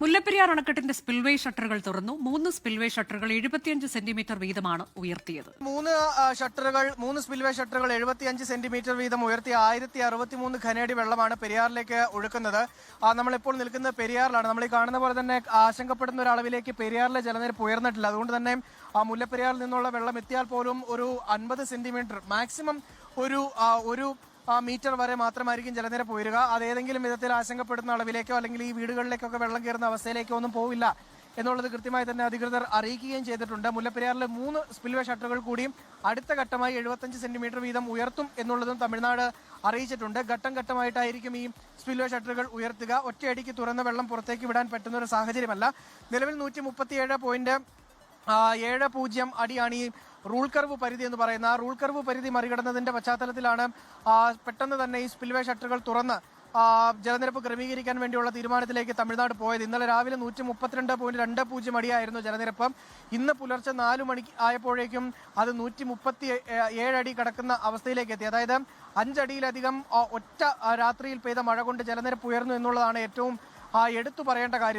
മുല്ലപ്പെരിയാർ അണക്കെട്ടിന്റെ സ്പിൽവേ ഷട്ടറുകൾ തുറന്നു. മൂന്ന് സ്പിൽവേ ഷട്ടറുകൾ എഴുപത്തിയഞ്ച് സെന്റിമീറ്റർ വീതമാണ് ഉയർത്തിയത്. മൂന്ന് ഷട്ടറുകൾ മൂന്ന് സ്പിൽവേ ഷട്ടറുകൾ എഴുപത്തിയഞ്ച് സെന്റിമീറ്റർ വീതം ഉയർത്തി ആയിരത്തി അറുപത്തിമൂന്ന് ഖനയടി വെള്ളമാണ് പെരിയാറിലേക്ക് ഒഴുക്കുന്നത്. നമ്മളിപ്പോൾ നിൽക്കുന്നത് പെരിയാറിലാണ്. നമ്മൾ ഈ കാണുന്ന പോലെ തന്നെ ആശങ്കപ്പെടുന്ന ഒരു അളവിലേക്ക് പെരിയാറിലെ ജലനിരപ്പ് ഉയർന്നിട്ടില്ല. അതുകൊണ്ട് തന്നെ ആ മുല്ലപ്പെരിയാറിൽ നിന്നുള്ള വെള്ളം എത്തിയാൽ പോലും ഒരു അൻപത് സെന്റിമീറ്റർ മാക്സിമം ഒരു ഒരു മീറ്റർ വരെ മാത്രമായിരിക്കും ജലനിരപ്പ് ഉയരുക അത് ഏതെങ്കിലും വിധത്തിൽ ആശങ്കപ്പെടുന്ന അളവിലേക്കോ അല്ലെങ്കിൽ ഈ വീടുകളിലേക്കൊക്കെ വെള്ളം കയറുന്ന അവസ്ഥയിലേക്കോ ഒന്നും പോവില്ല എന്നുള്ളത് കൃത്യമായി തന്നെ അധികൃതർ അറിയിക്കുകയും ചെയ്തിട്ടുണ്ട്. മുല്ലപ്പെരിയാറിലെ മൂന്ന് സ്പിൽവേ ഷട്ടറുകൾ കൂടിയും അടുത്ത ഘട്ടമായി എഴുപത്തഞ്ച് സെന്റിമീറ്റർ വീതം ഉയർത്തും എന്നുള്ളതും തമിഴ്നാട് അറിയിച്ചിട്ടുണ്ട്. ഘട്ടം ഘട്ടമായിട്ടായിരിക്കും ഈ സ്പിൽവേ ഷട്ടറുകൾ ഉയർത്തുക. ഒറ്റയടിക്ക് തുറന്ന വെള്ളം പുറത്തേക്ക് വിടാൻ പറ്റുന്ന ഒരു സാഹചര്യമല്ല. നിലവിൽ നൂറ്റി മുപ്പത്തിയേഴ് പോയിന്റ് ആ, ഏഴ് പൂജ്യം അടിയാണ് ഈ റൂൾ കർവ് പരിധി എന്ന് പറയുന്ന ആ റൂൾ കർവ് പരിധി മറികടന്നതിന്റെ പശ്ചാത്തലത്തിലാണ് പെട്ടെന്ന് തന്നെ ഈ സ്പിൽവേ ഷട്ടറുകൾ തുറന്ന് ജലനിരപ്പ് ക്രമീകരിക്കാൻ വേണ്ടിയുള്ള തീരുമാനത്തിലേക്ക് തമിഴ്നാട് പോയത്. ഇന്നലെ രാവിലെ നൂറ്റി മുപ്പത്തിരണ്ട് പോയിന്റ് രണ്ട് പൂജ്യം അടിയായിരുന്നു ജലനിരപ്പ്. ഇന്ന് പുലർച്ചെ നാലു മണി ആയപ്പോഴേക്കും അത് നൂറ്റി മുപ്പത്തി ഏഴടി കടക്കുന്ന അവസ്ഥയിലേക്ക് എത്തി. അതായത് അഞ്ചടിയിലധികം ഒറ്റ രാത്രിയിൽ പെയ്ത മഴ കൊണ്ട് ജലനിരപ്പ് ഉയർന്നു എന്നുള്ളതാണ് ഏറ്റവും എടുത്തു പറയേണ്ട കാര്യം.